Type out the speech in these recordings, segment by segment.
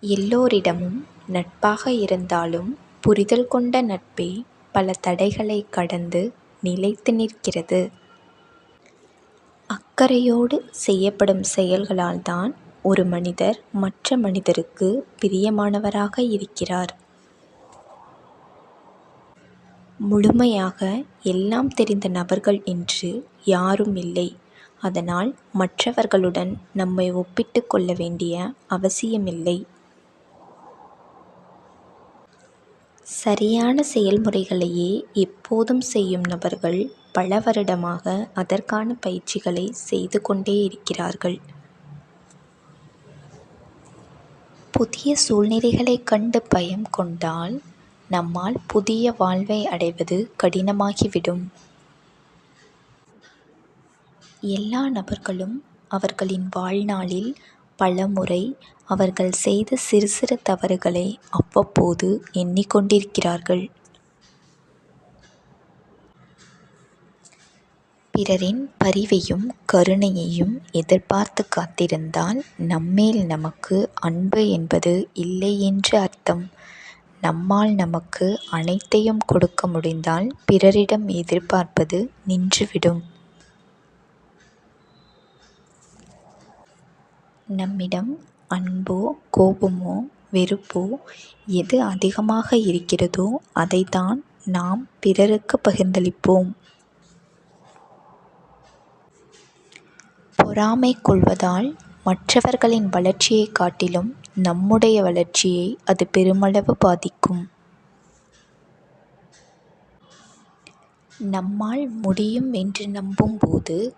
எல்லோரிடமும் நட்பாக இருந்தாலும் புரிதல் கொண்ட நட்பே பல தடைகளைக் கடந்து நிலைத்து நிற்கிறது. அக்கறையோடு செய்யப்படும் செயல்களால்தான் ஒரு மனிதர் மற்ற மனிதருக்கு பிரியமானவராக இருக்கிறார். முழுமையாக எல்லாம் தெரிந்த நபர்கள் என்று யாரும் இல்லை. அதனால் மற்றவர்களுடன் நம்மை ஒப்பிட்டுக் கொள்ள வேண்டிய அவசியமில்லை. சரியான செயல்முறைகளையே எப்போதும் செய்யும் நபர்கள் பல வருடமாக அதற்கான பயிற்சிகளை செய்து கொண்டே இருக்கிறார்கள். புதிய சூழ்நிலைகளைக் கண்டு பயம் கொண்டால் நம்மால் புதிய வாழ்வை அடைவது கடினமாகிவிடும். எல்லா நபர்களும் அவர்களின் வாழ்நாளில் பல முறை அவர்கள் செய்த சிறு சிறு தவறுகளை அவ்வப்போது எண்ணிக் கொண்டிருக்கிறார்கள். பிறரின் பரிவையும் கருணையையும் எதிர்பார்த்துக் காத்திருந்தால் நம்மேல் நமக்கு அன்பு என்பது இல்லை என்று அர்த்தம். நம்மால் நமக்கு அனைத்தையும் கொடுக்க முடிந்தால் பிறரிடம் எதிர்பார்ப்பது நின்றுவிடும். நம்மிடம் அன்போ கோபமோ வெறுப்போ எது அதிகமாக இருக்கிறதோ அதைத்தான் நாம் பிறருக்கு பகிர்ந்தளிப்போம். பொறாமை கொள்வதால் மற்றவர்களின் வளர்ச்சியைக் காட்டிலும் நம்முடைய வளர்ச்சியை அது பெருமளவு பாதிக்கும். நம்மால் முடியும் என்று நம்பும்போது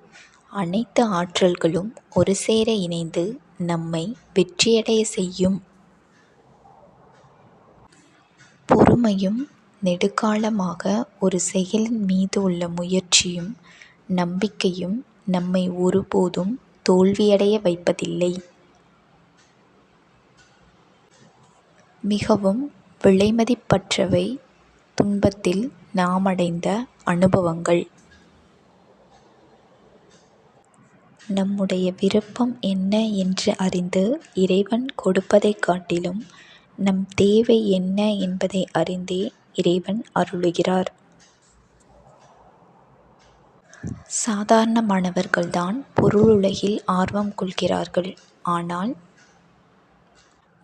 அனைத்து ஆற்றல்களும் ஒருசேர இணைந்து நம்மை வெற்றியடையச் செய்யும். பொறுமையும் நெடுங்காலமாக ஒரு செயலின் மீது உள்ள முயற்சியும் நம்பிக்கையும் நம்மை ஒருபோதும் தோல்வியடைய வைப்பதில்லை. மிகவும் விலைமதிப்பற்றவை துன்பத்தில் நாமடைந்த அனுபவங்கள். நம்முடைய விருப்பம் என்ன என்று அறிந்து இறைவன் கொடுப்பதைக் காட்டிலும் நம் தேவை என்ன என்பதை அறிந்தே இறைவன் அருளுகிறார். சாதாரணமானவர்கள்தான் பொருளுலகில் ஆர்வம் கொள்கிறார்கள். ஆனால்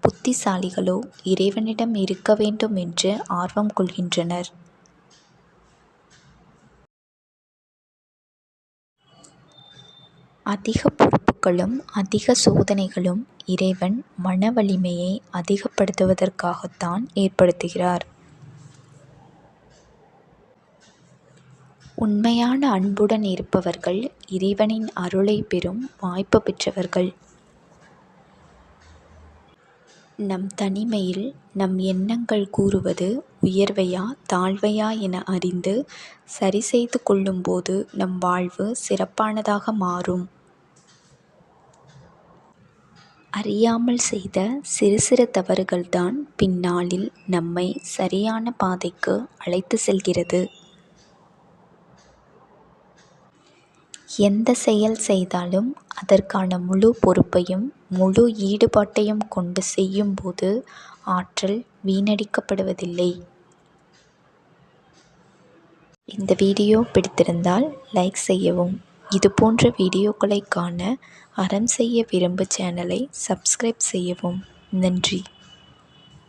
புத்திசாலிகளோ இறைவனிடம் இருக்க வேண்டும் என்று ஆர்வம் கொள்கின்றனர். அதிக பொறுப்புகளும் அதிக சோதனைகளும் இறைவன் மன வலிமையை அதிகப்படுத்துவதற்காகத்தான் ஏற்படுத்துகிறார். உண்மையான அன்புடன் இருப்பவர்கள் இறைவனின் அருளைப் பெறும் வாய்ப்பு பெற்றவர்கள். நம் தனிமையில் நம் எண்ணங்கள் கூறுவது உயர்வையா தாழ்வையா என அறிந்து சரிசெய்து கொள்ளும்போது நம் வாழ்வு சிறப்பானதாக மாறும். அறியாமல் செய்த சிறு சிறு தவறுகள்தான் பின்னாளில் நம்மை சரியான பாதைக்கு அழைத்து செல்கிறது. எந்த செயல் செய்தாலும் அதற்கான முழு பொறுப்பையும் முழு ஈடுபாட்டையும் கொண்டு செய்யும்போது ஆற்றல் வீணடிக்கப்படுவதில்லை. இந்த வீடியோ பிடித்திருந்தால் லைக் செய்யவும். இதுபோன்ற வீடியோக்களை காண அறம் செய்ய விரும்பு சேனலை சப்ஸ்கிரைப் செய்யவும். நன்றி.